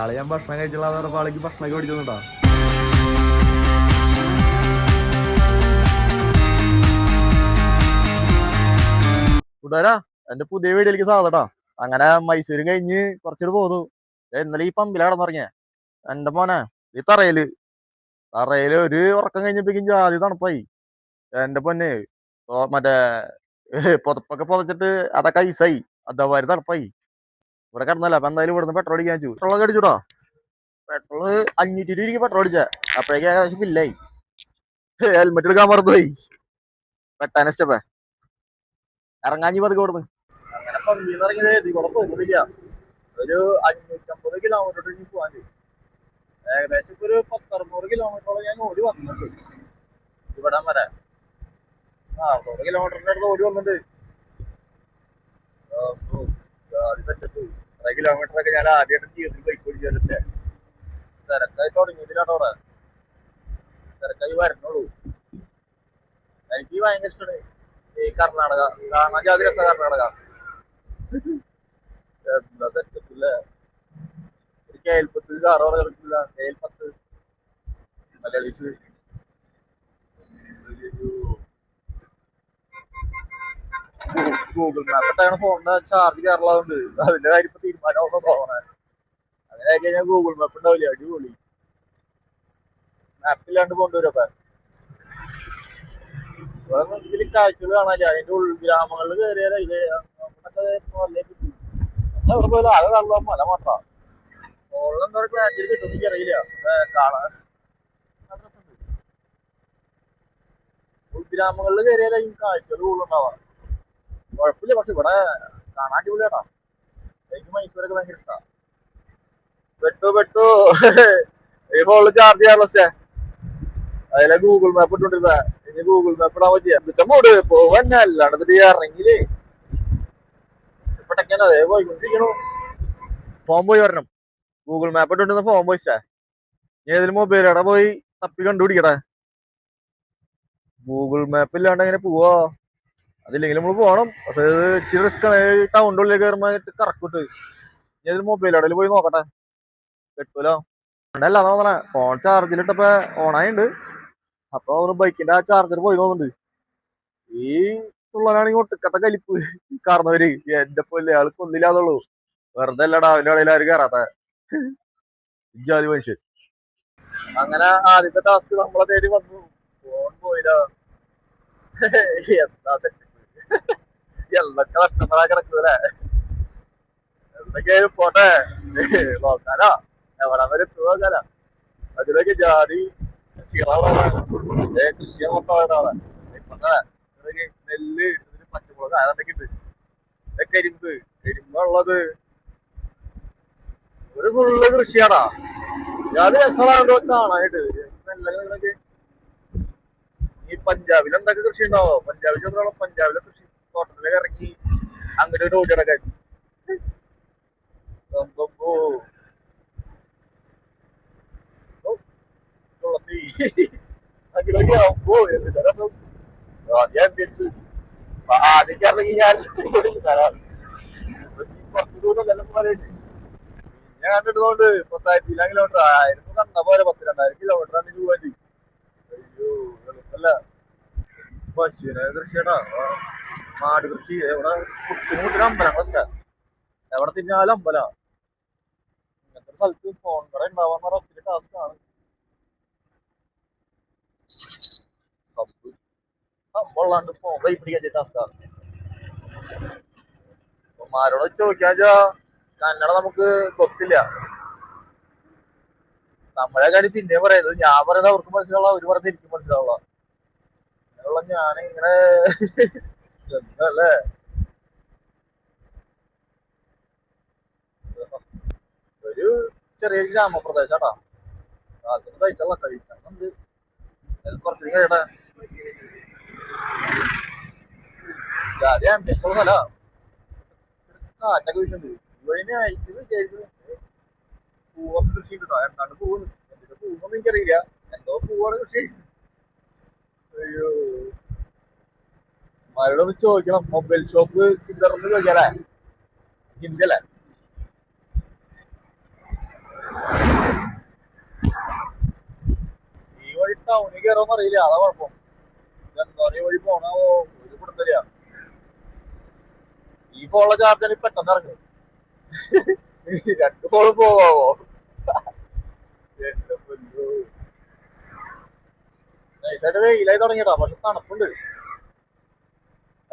ആളെ ഞാൻ ഭക്ഷണം കഴിച്ചുള്ള പറഞ്ഞപ്പോ ആളേക്ക് ഭക്ഷണം മേടിച്ചോണ്ടാ കൂട്ടുകാരാ എന്റെ പുതിയ വീഡിയോയിലേക്ക് സ്വാഗതട്ടാ അങ്ങനെ മൈസൂരും കഴിഞ്ഞ് കുറച്ചിട്ട് പോന്നു. ഇന്നലെ ഈ പമ്പില കിടന്നുറങ്ങിയ. എന്റെ മോനെ ഈ തറയിൽ. തറയിൽ ഒരു ഉറക്കം കഴിഞ്ഞപ്പോഴേക്കും ജാതി തണുപ്പായി. എന്റെ പൊന്നെ മറ്റേ പുതപ്പൊക്കെ പുതച്ചിട്ട് അതൊക്കെ ഐസായി. അതേപോലെ തണുപ്പായി. ഇവിടെ കിടന്നല്ല അപ്പൊ എന്തായാലും ഇവിടുന്ന് പെട്രോൾ അടിക്കാൻ വെച്ചു പെട്രോൾ ഒക്കെ അടിച്ചുടാ? പെട്രോൾ അഞ്ഞൂറ്റി രൂപ പെട്രോൾ അടിച്ച അപ്പോഴേക്കും ഏകദേശം ഫില്ലായി ഹെൽമെറ്റ് എടുക്കാൻ മറന്നുപോയി. പെട്ടാനെ സ്റ്റെപ്പേ ഇറങ്ങാഞ്ഞി പതുക്കെ ഇവിടുന്ന്. അങ്ങനെ പമ്പിന്ന് ഇറങ്ങിയത് കൂടെ പോയിക്കൊണ്ടിരിക്കുക ഒരു അഞ്ഞൂറ്റമ്പത് കിലോമീറ്റർ ഇനി പോകാൻ ഏകദേശം ഒരു പത്തറുന്നൂറ് കിലോമീറ്ററോളം ഞാൻ ഓടി വന്നിട്ടുണ്ട്. ഇവിടെ വരെ. അറുന്നൂറ് കിലോമീറ്ററിന്റെ അടുത്ത് ഓടി വന്നിട്ടുണ്ട്. ഇത്ര കിലോമീറ്റർ ഒക്കെ ഞാൻ ആദ്യമായിട്ട് ജീവിതത്തിൽ ബൈക്ക് ഓടിച്ചു തിരക്കായി തുടങ്ങിയതിലാട്ടോ അവിടെ. തിരക്കായി വരണുള്ളൂ. എനിക്ക് ഭയങ്കര ഇഷ്ടമാണ് ഈ കർണാടക കാണാൻ ജാതി രസ കർണാടക. എന്താ സെറ്റപ്പ് ഇല്ലേ? ഒരു കേൽപ്പത്ത് കാറ് കളിക്കില്ല കേൽപ്പത്ത് മലയാളീസ്. ഗൂഗിൾ മാപ്പ് ഇട്ടാണ് ഫോണിന്റെ ചാർജ് കയറുള്ളതുണ്ട് അതിന്റെ കാര്യം ഇപ്പൊ തീരുമാനമാണ് പോകണേ അങ്ങനെ കഴിഞ്ഞാൽ ഗൂഗിൾ മാപ്പ് ഉണ്ടാവില്ല? അടിപൊളി. മാപ്പില്ലാണ്ട് കൊണ്ടുവരും അപ്പൊ. ഇവിടെ ഇതിൽ കാഴ്ചകൾ കാണാനില്ല അതിന്റെ ഉൾഗ്രാമങ്ങളിൽ കയറിയാലോ ഇത് ഉൾഗ്രാമങ്ങളിൽ കയറിയാലും കാഴ്ചകൾ കൂടുതലുണ്ടാവാം കുഴപ്പമില്ല പക്ഷെ ഇവിടെ കാണാൻ അടിപൊളിയാട്ടാ. എനിക്ക് മൈസൂരൊക്കെ ഭയങ്കര ഇഷ്ടമാണ് പെട്ടു പെട്ടു. ഈ ഫോണിൽ ചാർജ് ചെയ്യാറുള്ള അതിലെ ഗൂഗിൾ മാപ്പ് ഇട്ടുകൊണ്ടിരുന്ന ഇനി ഗൂഗിൾ മാപ്പ് ഇടാൻ പറ്റിയ എന്നിട്ട് മൂട് പോവന്നെ അല്ലാണ്ട് ഇറങ്ങിയില്ലേ? ഇപ്പട്ടൊക്കെയാണ് അതേ പോയിക്കൊണ്ടിരിക്കണു. ഫോൺ പോയി വരണം. ഗൂഗിൾ മാപ്പ് ഇട്ടുണ്ടെന്ന് ഫോൺ പോയിച്ചാ ഏതിലും മൊബൈൽ അവിടെ പോയി? തപ്പി കണ്ടുപിടിക്കടാ ഗൂഗിൾ മാപ്പ് ഇല്ലാണ്ട് എങ്ങനെ പോവാ? അതില്ലെങ്കിൽ നമ്മൾ പോകണം പക്ഷെ ഇത് ഇച്ചിരി റിസ്ക് ആണ്. ടൗണിന്റെ ഉള്ളിൽ കയറുമ്പോൾ കറക്കൂട്ട് ഏതിലും മൊബൈൽ അവിടെ പോയി നോക്കട്ടെ. കിട്ടൂലോ? അല്ല തോന്നണേ ഫോൺ ചാർജിലിട്ടപ്പോ ഓണായിണ്ട്. അപ്പൊ ബൈക്കിന്റെ ആ ചാർജർ പോയി തോന്നുന്നുണ്ട് ഈ പിള്ളേരാണെങ്കിൽ ഒട്ടുക്കത്തെ കലിപ്പ് കാരണവര് എന്റെ പോലെ ആൾക്ക് ഒന്നില്ലാതുള്ളൂ വെറുതെ അല്ലടാ അവന്റെ ഇടയിൽ ആര് കയറാത്ത ജാതി മനുഷ്യൻ. അങ്ങനെ ആദ്യത്തെ ടാസ്ക് നമ്മളെ തേടി വന്നു. ഫോൺ പോയില്ല. എന്താ സെറ്റ് എന്തൊക്കെ നഷ്ടപ്പെടാൻ കിടക്കൂലേ എന്തൊക്കെയായാലും പോട്ടെ. നോക്കാലോ. എവിടെ വരെ നോക്കാലോ. അതിലൊക്കെ ജാതി കൃഷിയെ കൃഷി മൊത്തം ഇപ്പത്തെ നെല്ല് പച്ചമുളക് അതൊക്കെ ഉണ്ട് കരിമ്പ്. കരിമ്പുള്ളത് ഒരു ഫുള്ള് കൃഷിയാടാ. അത് രസമാണോ കാണാനായിട്ട്. ഈ പഞ്ചാബിൽ എന്തൊക്കെ കൃഷി ഉണ്ടാവോ പഞ്ചാബിൽ പഞ്ചാബിലെ കൃഷി തോട്ടത്തിലൊക്കെ ഇറങ്ങി അങ്ങോട്ട് ഒരു ഓടിയടക്കാൻ അങ്ങനെയൊക്കെ ഇറങ്ങി ഞാൻ പോലെയുണ്ട് ഞാൻ കണ്ടിട്ടുകൊണ്ട് പത്തായിരത്തി ഇല്ല കിലോമീറ്റർ ആയിരുന്നു. കണ്ട പോലെ പത്ത് രണ്ടായിരം കിലോമീറ്റർ ആണ് രൂപ അയ്യോ എളുപ്പല്ല. പശുവിനെ കൃഷിയാടാ മാടി കൃഷി ഇവിടെ കുട്ടിനൂട്ടിന് അമ്പലങ്ങളെ സ്ഥലം എവിടെ തിരിഞ്ഞാലും അമ്പലാ. ഇങ്ങനത്തെ സ്ഥലത്ത് ഫോൺ കട ഉണ്ടാവാന്ന് പറഞ്ഞ ഒത്തിരി ടാസ്ക് ആണ്. അമ്പള്ളാണ്ട് ഫോൺ കൈ പിടിക്കാൻ ടാസ്ക് ആണ്. മാരോട് ചോദിക്കാച്ചാ കന്നഡ നമുക്ക് കൊത്തില്ല നമ്മളെ കാര്യം പിന്നെ പറയുന്നത് ഞാൻ പറയുന്നത് അവർക്ക് മനസ്സിലാവുള്ള അവർ പറഞ്ഞിരിക്കും മനസ്സിലാവുള്ള. അങ്ങനെയുള്ള അല്ലേ ഒരു ചെറിയ ഗ്രാമപ്രദേശാട്ടാ ആദ്യം കഴിച്ചുള്ള കഴിക്കുന്നുണ്ട് കുറച്ചു കഴിയട്ടെ ജാതി ആംബിയൻസ് ഉള്ള സ്ഥലാ. കാറ്റൊക്കെ വീശുന്നുണ്ട്. ഇവഴിനെ അയക്കുന്നത് കേൾക്കുന്നത്. പൂവൊക്കെ കൃഷി ഉണ്ടോ എന്താണ്ട് പൂവുന്നു? എന്തിന്റെ പൂവൊന്നും എനിക്കറിയില്ല. എന്തോ പൂവാണ് കൃഷി. അയ്യോ. അവരോടൊന്ന് ചോദിക്കണം. മൊബൈൽ ഷോപ്പ് കിതർന്ന് ചോദിക്കാലേ ഹിന്ദല്ലേ ഈ വഴി ടൗണിൽ കയറുമെന്ന് അറിയില്ല. അതാ കുഴപ്പം. എന്താ പറയുക വഴി പോണോ? ഒരു കൊടുത്തരിക ഈ ഫോണിലെ ചാർജാണ് പെട്ടെന്ന് ഇറങ്ങും. രണ്ട് ഫോൾ പോവാവോ? നൈസായിട്ട് വെയിലായി തുടങ്ങിയടാ പക്ഷെ തണുപ്പുണ്ട്.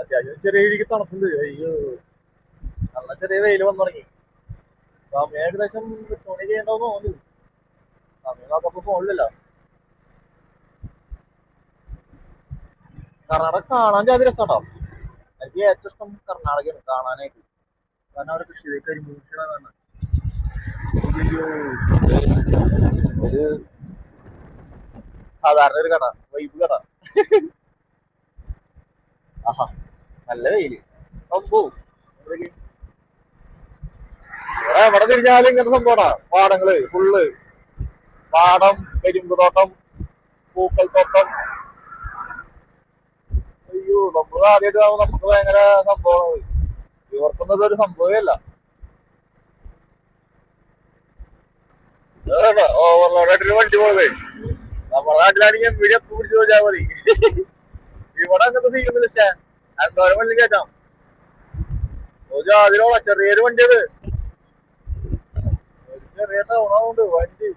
അത്യാവശ്യം ചെറിയ രീതിക്ക് തണുപ്പുണ്ട്. അയ്യോ. നല്ല ചെറിയ വെയിൽ വന്നു തുടങ്ങി സമയം ഏകദേശം എട്ട് മണി ചെയ്യണ്ടാവും തോന്നുന്നു. സമയം നോക്കപ്പോ ഫോണിലല്ല. കർണാടക കാണാൻ ജാതി രസാട്ടോ എനിക്ക് ഏറ്റവും ഇഷ്ടം കർണാടകയാണ് കാണാനായിട്ട്. കാരണം അവരെ കൃഷി കരിമൂഷിയുടെ കാണാൻ അയ്യോ. ഒരു സാധാരണ ഒരു കട വൈബ് കട. ആഹാ. നല്ല വെയിൽ. ഇവിടെ എവിടെ തിരിഞ്ഞാലും ഇങ്ങനത്തെ സംഭവമാ പാടങ്ങൾ ഫുള്ള് പാടം കരിമ്പ് തോട്ടം പൂക്കൾ തോട്ടം. അയ്യോ നമ്മൾ ആദ്യമായിട്ട് നമുക്ക് ഭയങ്കര സംഭവമാണ് ഇവർക്കൊന്നും ഒരു സംഭവമല്ല ഓവർലോഡായിട്ടൊരു വണ്ടി പോണത്. നമ്മളെ നാട്ടിലാണെങ്കിൽ എം വീഡിയോ പിടിച്ചു പോയാൽ മതി. ഇവിടെ അങ്ങനത്തെ സീനൊന്നും പക്ഷേ എന്തോരം വണ്ടി കയറ്റാം ഒരു ചെറിയൊരു വണ്ടി അത് ഒരു ചെറിയ ടൗണാവുണ്ട് വണ്ടി.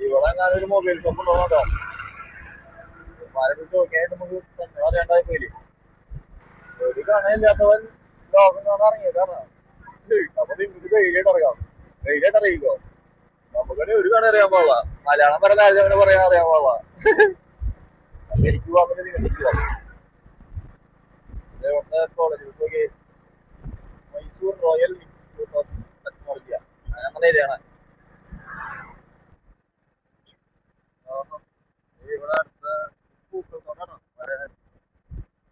ഇവിടെ അങ്ങനെ ഒരു മൊബൈൽ ഷോപ്പ് ഉണ്ടോ ആരോട് നോക്കിയായിട്ട് നമുക്ക് അറിയാണ്ടായി പോയില്ലേ ഒരു കണയില്ലാത്തവൻ ലോകം കാണാൻ ഇറങ്ങിയ കാരണം. അപ്പൊ നിങ്ങൾക്ക് ധൈര്യമായിട്ട് ഇറങ്ങാം ധൈര്യമായിട്ട് അറിയിക്കോ? നമുക്കണേ ഒരു കണ അറിയാൻ പാടില്ല. മലയാളം പറയുന്ന ആരും അങ്ങനെ പറയാൻ അറിയാൻ പാടില്ല. എനിക്ക് പോകാൻ നിങ്ങൾക്ക് പോവാം ഇവിടുത്തെ കോളേജ് പക്ഷേ Mysore royal institute of technology അങ്ങനെ ഇതാണ്. ഇവിടെ അടുത്ത പൂക്കൾ തോട്ടാണ്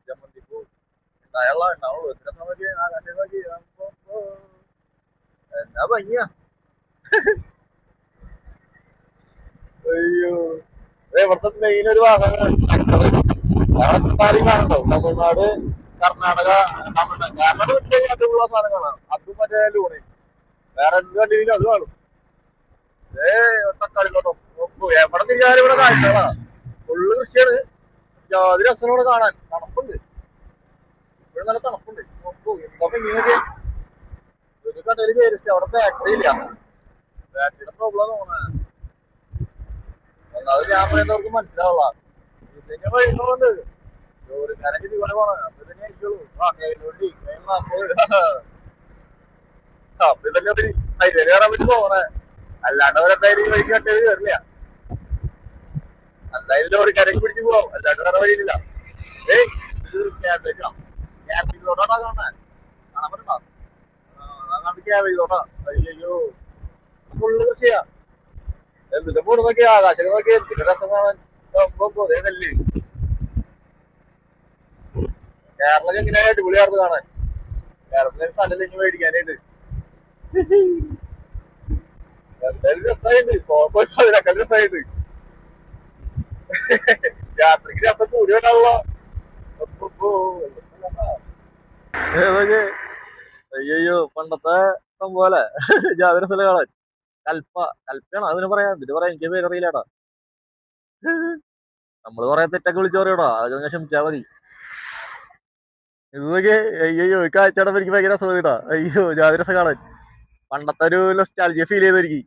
ജമ്മന്തി പൂ ഉണ്ടായുള്ള ഉണ്ടാവുള്ളൂ. എത്ര സമയത്ത് ആകാശം നോക്കി എന്നാ ഭംഗിയാ. അയ്യോ. ഇവിടുത്തെ മെയിൻ ഒരു സാധനം തമിഴ്നാട് കർണാടക തമിഴ്നാട്. അതുള്ള സാധനങ്ങളാണ് അതും മറ്റേ ലൂണ് വേറെ എന്ത് കണ്ടിരിക്കും അത് കാണും. ഏ തക്കാളി തോട്ടം. ഒപ്പു. എവിടെ തിരിഞ്ഞാലും ഇവിടെ കാഴ്ചകളാ? ഫുള്ള് കൃഷിയാണ്. യാതൊരു രസം ഇവിടെ കാണാൻ. തണുപ്പുണ്ട്. ഇവിടെ നല്ല തണുപ്പുണ്ട്. ഒപ്പു. എന്താ ഇങ്ങനെ ഒരു കടയിൽ കയറിസ്റ്റ് അവിടെ ബാറ്ററി ഇല്ല. ബാറ്ററിയുടെ പ്രോബ്ലം തോന്നുന്നത് ഒന്നാമത് ഞാൻ മനസ്സിലാവുള്ള ഇതിന്റെ ജോലിക്കാരൊക്കെ ഇവിടെ പോണം അപ്പൊ തന്നെ ആയിരിക്കുള്ളൂ. ആ കയ്യിലോട്ടി അപ്പൊ ഇതല്ലേ ഒരു ഹൈവേ കയറാൻ പറ്റി പോകണേ. അല്ലാണ്ട് അവരെന്തായാലും ഈ വഴിക്ക് കട്ടേത് കയറില്ല. എന്തായാലും ലോറിക്കാരൊക്കെ പിടിച്ച് പോവാം. അല്ലാണ്ട് വേറെ വഴിയില്ല ഏയ് ഇത് ക്യാബേജാ ക്യാബേജ് തോട്ടാ കാണാൻ കാണാൻ പറ്റണ്ട അതാണ് ക്യാബേജ് തോട്ടാ അയ്യോ ഫുള്ള് കൃഷിയാ. എന്നിട്ട് പോണ് നോക്കി ആകാശം നോക്കി എന്തിന്റെ രസം കാണാൻ? നെല്ല് കേരളം എങ്ങനെയാ അടിപൊളിയായിരുന്നു കാണാൻ. കേരളത്തിലെ സ്ഥലം ഇനി മേടിക്കാനായിട്ട്. രസം അയ്യോ പണ്ടത്തെ സംഭവല്ലേ ജാതി രസം കാണാൻ? കൽപ്പ കൽപ്പയാണോ? അതിന് പറയാ ഇതിന് പറയാ. എനിക്ക് പേരറിയില്ലടാ നമ്മൾ പറയാ തെറ്റൊക്കെ വിളിച്ചു പറയടാ. അതൊക്കെ ക്ഷമിച്ചാ മതി. ഇതൊക്കെ അയ്യോ കാഴ്ചയുടെ എനിക്ക് ഭയങ്കര രസമായിട്ടാ അയ്യോ ജാതി രസം കാണാൻ. പണ്ടത്തെ ഒരു നൊസ്റ്റാൾജിയ ഫീൽ ചെയ്തു എനിക്ക്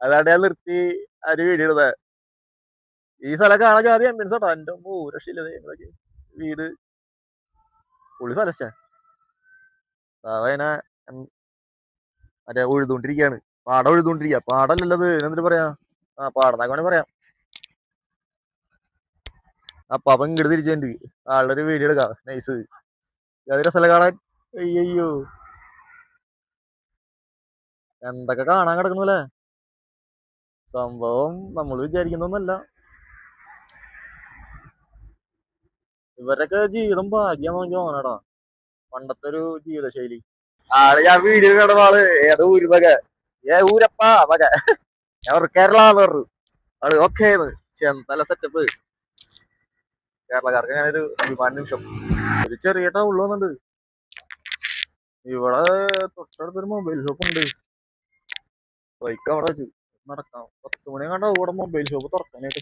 അതാണ് ഞാൻ നിർത്തി ഒരു വീഡിയോ ഇടുന്നത് ഈ സ്ഥലം കാണാൻ ജാതി ആംബിയൻസ് കേട്ടോ എന്റെ ഓ രക്ഷയില്ല ഞങ്ങളൊക്കെ വീട് പുള്ളി സ്ഥലശ്ശേ. അവനെ മറ്റേ ഉഴുതുകൊണ്ടിരിക്കുകയാണ് പാടം ഉഴുതുകൊണ്ടിരിക്കുക പാടല്ലല്ലത് എന്നിട്ട് പറയാ? ആ പാടന്നൊക്കെ വേണേ പറയാം. അപ്പൊ അപ്പം ഇങ്ങോട്ട് തിരിച്ചു ആളുടെ ഒരു വീഡിയോ എടുക്കാം. നൈസ് ഏതൊരു സ്ഥലം കാണാൻ അയ്യോ എന്തൊക്കെ കാണാൻ കിടക്കുന്നു അല്ലേ സംഭവം നമ്മൾ വിചാരിക്കുന്നൊന്നല്ല. ഇവരൊക്കെ ജീവിതം ഭാഗ്യം നോക്കി തോന്നണടാ. പണ്ടത്തെ ഒരു ജീവിതശൈലി. ആൾ ഞാൻ വീഡിയോ കിടന്ന ആൾ. ഏതോ ഊരുന്നൊക്കെ ഏ ഊരപ്പാ പക ഞാൻ പറഞ്ഞു കേരളാന്ന് പറഞ്ഞു. ആൾ ഓക്കേ നല്ല സെറ്റപ്പ് കേരളക്കാർക്ക് ഒരു അഭിമാന നിമിഷം. ഒരു ചെറിയ ടൗണിൽ വന്നിട്ടുണ്ട് ഇവിടെ തൊട്ടടുത്തൊരു മൊബൈൽ ഷോപ്പ് ഉണ്ട്. ബൈക്ക് അവിടെ വെച്ചു നടക്കാം. പത്ത് മണി കണ്ട ഇവിടെ മൊബൈൽ ഷോപ്പ് തുറക്കാനായിട്ട്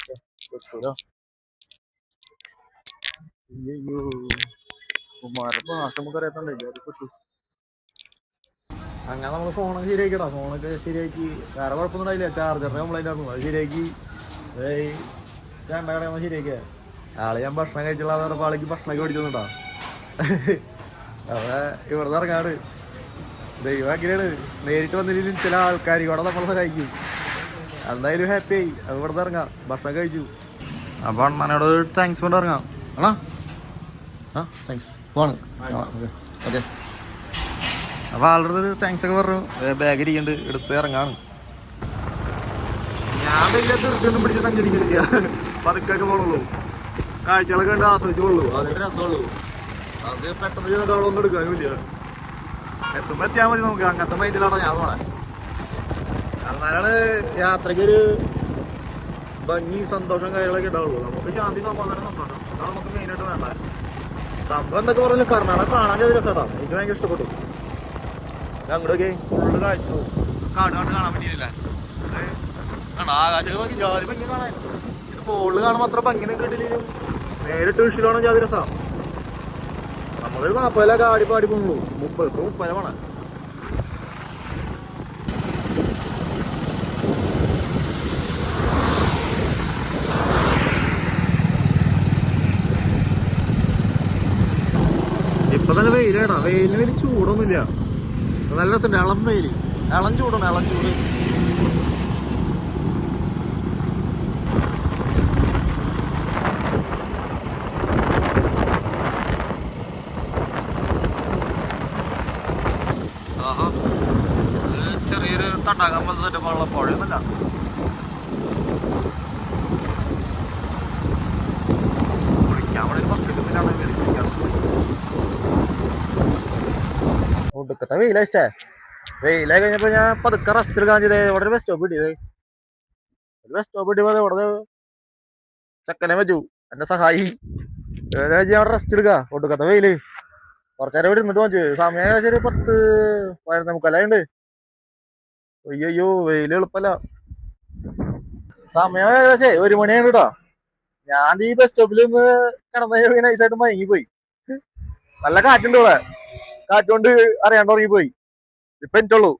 അങ്ങനെ നമ്മൾ ഫോണൊക്കെ ശരിയാക്കിടാ ഫോണൊക്കെ ശരിയാക്കി. വേറെ കുഴപ്പമൊന്നും ഉണ്ടായില്ല. ചാർജറിന്റെ കംപ്ലൈന്റ് ആയിരുന്നു. അത് ശരിയാക്കി. രണ്ടാം കട ശരിയാക്കിയ? ആൾ ഞാൻ ഭക്ഷണം കഴിച്ചുള്ള പറഞ്ഞപ്പോ ആളേക്ക് ഭക്ഷണമൊക്കെ മേടിച്ചോണ്ടാ അതെ ഇവിടുന്ന് ഇറങ്ങാട് ദൈവം നേരിട്ട് വന്നില്ലെങ്കിലും ചില ആൾക്കാർ ഇവിടെ നമ്മളെ കഴിക്കും എന്തായാലും ഹാപ്പി ആയി. അത് ഇവിടുന്ന് ഇറങ്ങാം. ഭക്ഷണം കഴിച്ചു. അപ്പൊ അണ്ണനോട് താങ്ക്സ് കൊണ്ട് ഇറങ്ങാം. ആണോ ആ താങ്ക്സ് പോണ്. ഓക്കെ. അപ്പൊ ആളുടെ അടുത്ത് താങ്ക്സ് ഒക്കെ പറഞ്ഞു. ബാഗ് ഇരിക്കുന്നുണ്ട് എടുത്ത് ഇറങ്ങാണ്. ഞാൻ വലിയ ധൃതിയൊന്നും പിടിച്ച് സഞ്ചരിക്കുന്നില്ല പതുക്കൊക്കെ പോണുള്ളൂ. കാഴ്ചകളൊക്കെ ഉണ്ട് ആസ്വദിച്ചുള്ളൂ അതിന്റെ രസമുള്ളൂ. അത് പെട്ടെന്ന് ചെന്നിട്ട് അവിടെ ഒന്നും എടുക്കാനുമില്ല എത്തുമ്പോ എത്തിയാൽ മതി നമുക്ക്. അങ്ങനത്തെ മൈൻഡിലാണോ ഞാൻ പോണേ. എന്നാലാണ് യാത്രയ്ക്ക് ഒരു ഭംഗി സന്തോഷം കാര്യങ്ങളൊക്കെ ഉണ്ടാവുള്ളൂ. നമുക്ക് ശാന്തി സമാധാനം സന്തോഷം. അതാണ് നമുക്ക് മെയിനായിട്ട് വേണ്ട സംഭവം എന്തൊക്കെ പറഞ്ഞു കർണാടക കാണാൻ ചെറിയ രസമാട്ടാ എനിക്ക് ഭയങ്കര ഇഷ്ടപ്പെട്ടു. അങ്ങോട്ടൊക്കെ ഫുള്ള് കാഴ്ച. കാട് കാട് കാണാൻ പറ്റിയില്ല ആകാശം നോക്കി. ജാതി ഭംഗി കാണാൻ. ഇത് ഫോണിൽ കാണുമ്പോൾ അത്ര ഭംഗി കിട്ടില്ലെങ്കിലും നേരിട്ട് വിഷയിലാണ് ജാതി രസം. നമ്മളൊരു നാപ്പതിലൊക്കെ ആടി പാടി പോകുള്ളൂ മുപ്പത് ഇപ്പൊ മുപ്പതിലാണ് ഇപ്പൊ തന്നെ വെയിലേടാ വെയിലിന് വലിയ ചൂടൊന്നുമില്ല. നല്ല രസമുണ്ട്. ഇളം വെയിൽ. ഇളം ചൂടാണ്. ഇളം ചൂട് ആഹാ. ഇത് ചെറിയൊരു തടാകം പോലത്തെ സെറ്റപ്പുള്ള പുഴയൊന്നുമല്ല കുളിക്കാൻ വേണ്ടി ബക്കറ്റുമില്ലാണ് കയറി കുളിക്കാറ് ഒടുക്കത്തെ വെയിലേ വെയിലായി കഴിഞ്ഞപ്പോ ഞാൻ പതുക്കെ റെസ്റ്റ് എടുക്കാൻ ചെയ്തേ. ഇവിടെ ബസ് സ്റ്റോപ്പ് ഇടിയത് ഒരു ബസ് സ്റ്റോപ്പ് കിട്ടിയപ്പോ ദേ ഇവിടെ ചെക്കനെ വെച്ചു. സഹായി. ഞാൻ റെസ്റ്റ് എടുക്ക. ഒടുക്കത്തെ വെയിൽ. കുറച്ചേരം ഇവിടെ ഇരുന്നിട്ട് പോച്ചു സമയം ഒരു പത്ത് പതിനൊന്ന് മുക്കാലുണ്ട് അയ്യോ വെയിൽ എളുപ്പല്ല. സമയം ഏകദേശം ഒരു മണിയാണ് കേട്ടോ ഞാൻ ഈ ബസ് സ്റ്റോപ്പിൽ നിന്ന് കിടന്ന നൈസായിട്ട് മയങ്ങിപ്പോയി. നല്ല കാറ്റുണ്ട് ഇവിടെ. കാറ്റുകൊണ്ട് അറിയാണ്ട് ഉറങ്ങിപ്പോയി. ഇപ്പൊ എനിക്കുള്ളൂ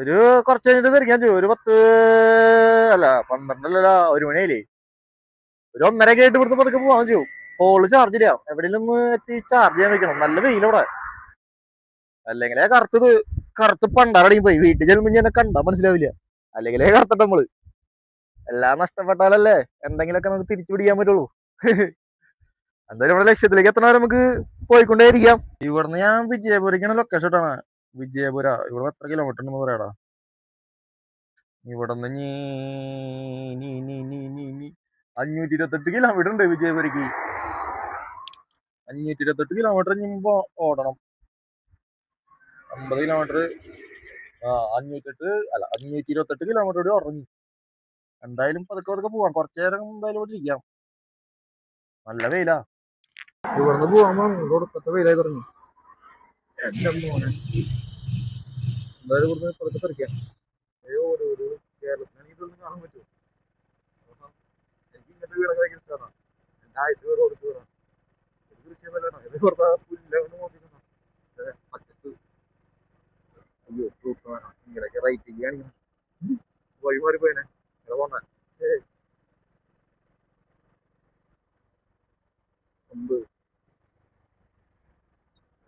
ഒരു കുറച്ച് കഴിഞ്ഞിട്ട് തിരിക്കാൻ ചെയ്യും ഒരു പത്ത് അല്ല പന്ത്രണ്ടല്ല ഒരു മണിയായില്ലേ? ഒരു ഒന്നര കേട്ട് ഇവിടുത്തെ പതുക്കെ പോവാൻ ചെയ്യും ഫോൾ ചാർജ് ഇല്ല. എവിടെയെങ്കിലും എത്തി ചാർജ് ചെയ്യാൻ വെക്കണം. നല്ല വെയിലവിടെ അല്ലെങ്കിലേ കറുത്തത് കറുത്ത് പണ്ടാറടിയും പോയി. വീട്ടിൽ ചെല്ലുമ്പോ ഞാൻ കണ്ടാ മനസ്സിലാവില്ല. അല്ലെങ്കിലേ കറുത്തട്ടെ നമ്മൾ. എല്ലാം നഷ്ടപ്പെട്ടാലല്ലേ എന്തെങ്കിലുമൊക്കെ നമുക്ക് തിരിച്ചു പിടിക്കാൻ പറ്റുള്ളൂ. എന്തായാലും ഇവിടെ ലക്ഷ്യത്തിലേക്ക് എത്തണ വരെ നമുക്ക് പോയിക്കൊണ്ടേയിരിക്കാം. ഇവിടുന്ന് ഞാൻ വിജയപുരക്കാണ് ലൊക്കേഷൻ ഇട്ടാണ്. വിജയപുര. ഇവിടെ എത്ര കിലോമീറ്റർ ഉണ്ടെന്ന് പറയാടാ? ഇവിടുന്ന് നീ നീ നീ നീ നീ അഞ്ഞൂറ്റി ഇരുപത്തെട്ട് കിലോമീറ്റർ ഉണ്ട് വിജയപുരക്ക് അഞ്ഞൂറ്റി ഇരുപത്തെട്ട് കിലോമീറ്റർ മുമ്പ് ഓടണം. അമ്പത് കിലോമീറ്റർ ആ അഞ്ഞൂറ്റെട്ട് അല്ല അഞ്ഞൂറ്റി ഇരുപത്തെട്ട് കിലോമീറ്റർ കൂടി ഉറങ്ങി. എന്തായാലും പതുക്കെ പതുക്കെ പോവാം. കുറച്ചു നേരം എന്തായാലും ഇവിടെ ഇരിക്കാം. നല്ല വെയിലാ. ഇവിടുന്ന് പോവാൻ കൊടുക്കത്തെ വെയിലായി തുടങ്ങി. എന്റെ മോനെ. എന്തായാലും ഇവിടുന്ന് പതുക്കെ തെറിക്കാം അയ്യോ ഒരു ഒരു കേരളത്തിനാണെങ്കിൽ ഇതൊന്നും കാണാൻ പറ്റുമോ. എനിക്ക് ഇങ്ങനത്തെ വീടൊക്കെ ഭയങ്കര ഇഷ്ടമാണ്. എന്റെ ആയിട്ട് വീട് കൊടുത്തു വിടാം. എനിക്ക് കൃഷിയൊന്നുമല്ല ഇത് വെറുതെ പുല്ലുകൊണ്ട് നോക്കിക്കുന്നു പച്ചപ്പ്. അയ്യോ ഫ്രൂട്ട് വേണം. ഇങ്ങനെയൊക്കെ റൈറ്റിംഗ് കാണിക്കണം. വഴിമാറി പോയനെ ഇവിടെ പോണേ ഒമ്പത്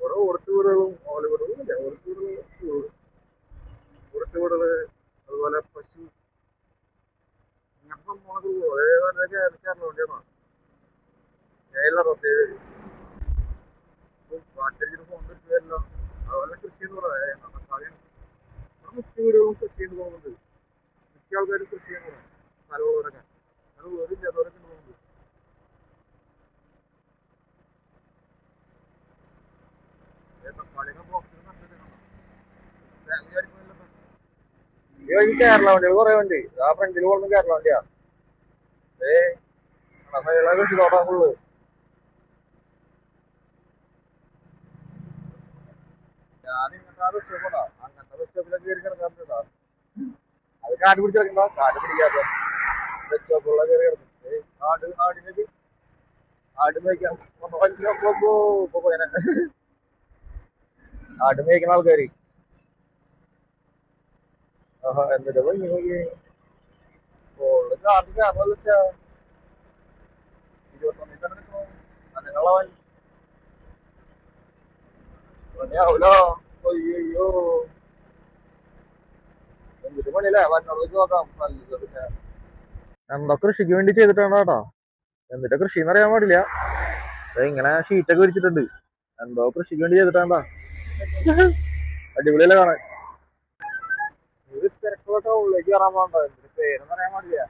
ഇവിടെ ഓടത്ത് വീടുകളും ഓലവീടുകളും ഇല്ല ഓടത്ത് വീടുകൾ ഓടത്ത് വീടുകൾ അതുപോലെ പശു ഇങ്ങനത്തെ സംഭവങ്ങളൊക്കെ അതേപോലെ കേരളം വേണ്ടിയാണോ കേരള പ്രത്യേക വാട്ടരിച്ചിട്ട് ഫോൺ കിട്ടുകയല്ലോ അതുപോലെ കൃഷി എന്ന് പറയാം തക്കാളി മിക്ക വീടുകളും കൃഷി ചെയ്ത് പോകുന്നുണ്ട് മിക്ക ആൾക്കാരും കൃഷി ചെയ്യുന്നു സ്ഥലമുള്ളവരൊക്കെ അത് വേറെ ഇല്ലാത്തവരൊക്കെ ഉണ്ട് പോകുന്നത് കേരള വണ്ടികൾ കുറെ വണ്ടി. ആ ഫ്രണ്ടിൽ പോകുന്ന കേരള വണ്ടിയാ ഏ കൃഷി തോട്ടാ ഫുള്ള് അങ്ങനത്തെ ബസ് സ്റ്റോപ്പിലൊക്കെ കയറി കിടക്കാറുണ്ടാ അത് കാട് പിടിച്ച് കിടക്കണ്ട കാട് പിടിക്കാത്ത ബസ് സ്റ്റോപ്പുള്ള കയറി കിടക്കും. ആട് ആടിനൊക്കെ ആട് പോയേനെ. ആട് മേയ്ക്കണ ആൾക്കാര്. എന്നിട്ട് പോയി നോക്കി ഓൾ ചാർജ് കയറണല്ലോ വെച്ചാ ഇരുപത്തൊന്നിൽ തന്നെ നിൽക്കണോ അതിനുള്ളവൻ പണിയാവൂലോ അയ്യോ. എന്നിട്ട് പണിയല്ലേ? വന്നോളേക്ക് നോക്കാം. നല്ലത് പിന്നെ. എന്താ കൃഷിക്ക് വേണ്ടി ചെയ്തിട്ടാണ് കേട്ടോ. എന്നിട്ട് കൃഷി എന്ന് അറിയാൻ പാടില്ല. ഇങ്ങനെ ഷീറ്റൊക്കെ വിരിച്ചിട്ടുണ്ട്. എന്തോ കൃഷിക്ക് വേണ്ടി ചെയ്തിട്ടാണ്ടാ അടിപൊളിയല്ലേ കാണാൻ? തിരക്കോട്ടോ ഉള്ളിലേക്ക് കയറാൻ പോകണ്ടോ. എന്തൊരു പേരെന്ന് അറിയാൻ പാടില്ല.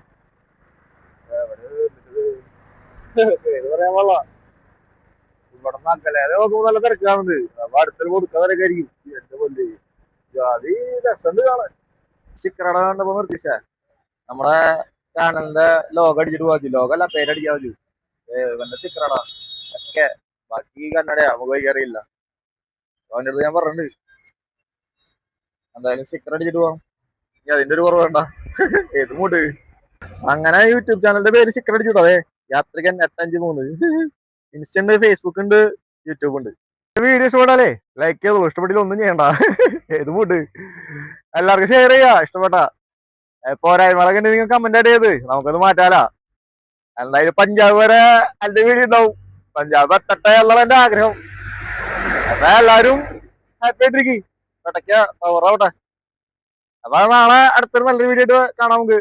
പേര് പറയാൻ പാടില്ല. ഇവിടെ മക്കളെ നോക്കുമ്പോ നല്ല തിരക്കാണത് അപ്പൊ അടുത്തൊരു കൊടുക്കാതൊക്കെ ആയിരിക്കും. എന്റെ പൊല്ലി ജാതി രസമുണ്ട് കാണാൻ. ചിക്കറട കണ്ടപ്പോ നിർത്തിച്ച നമ്മടെ ചാനലിന്റെ ലോഗ അടിച്ചിട്ട് പോകാ. ലോഗോ അല്ല പേരടിക്കാൻ പറ്റൂ. ഇവന്റെ ചിക്കറട ബാക്കി കണ്ണടയാ നമുക്ക് അറിയില്ല. അവന്റെ അടുത്ത് ഞാൻ പറഞ്ഞിട്ടുണ്ട്. എന്തായാലും സ്റ്റിക്കർ അടിച്ചിട്ട് പോവാം ഇനി അതിന്റെ ഒരു കുറവ് വേണ്ട. ഏത് മൂട്ട് അങ്ങനെ യൂട്യൂബ് ചാനലിന്റെ പേര് സ്റ്റിക്കർ അടിച്ചു അതെ യാത്രികൻ എട്ടഞ്ച് മൂന്ന് ഇൻസ്റ്റ ഉണ്ട് ഫേസ്ബുക്ക് ഉണ്ട് യൂട്യൂബ് ഉണ്ട്. വീഡിയോ ഇഷ്ടപ്പെട്ടാലേ ലൈക്ക് ചെയ്തോളൂ. ഇഷ്ടപ്പെട്ടില്ല ഒന്നും ചെയ്യണ്ട. ഏത് മൂട്ട് എല്ലാവർക്കും ഷെയർ ചെയ്യാ. ഇഷ്ടപ്പെട്ട. പോരായ്മകളൊക്കെ ഉണ്ടെങ്കിൽ നിങ്ങൾ കമന്റ് ആയിട്ട് ചെയ്ത്. നമുക്കത് മാറ്റാലാ. എന്തായാലും പഞ്ചാബ് വരെ എന്റെ വീഡിയോ ഉണ്ടാവും. പഞ്ചാബ് എത്തട്ടെ എന്നുള്ള എന്റെ ആഗ്രഹം. അപ്പൊ എല്ലാരും ഹാപ്പി ആയിട്ടിരിക്കും. പെട്ടയ്ക്ക പവർ ആവട്ടെ അപ്പൊ നാളെ അടുത്തൊരു നല്ലൊരു വീഡിയോ ആയിട്ട് കാണാം നമുക്ക്.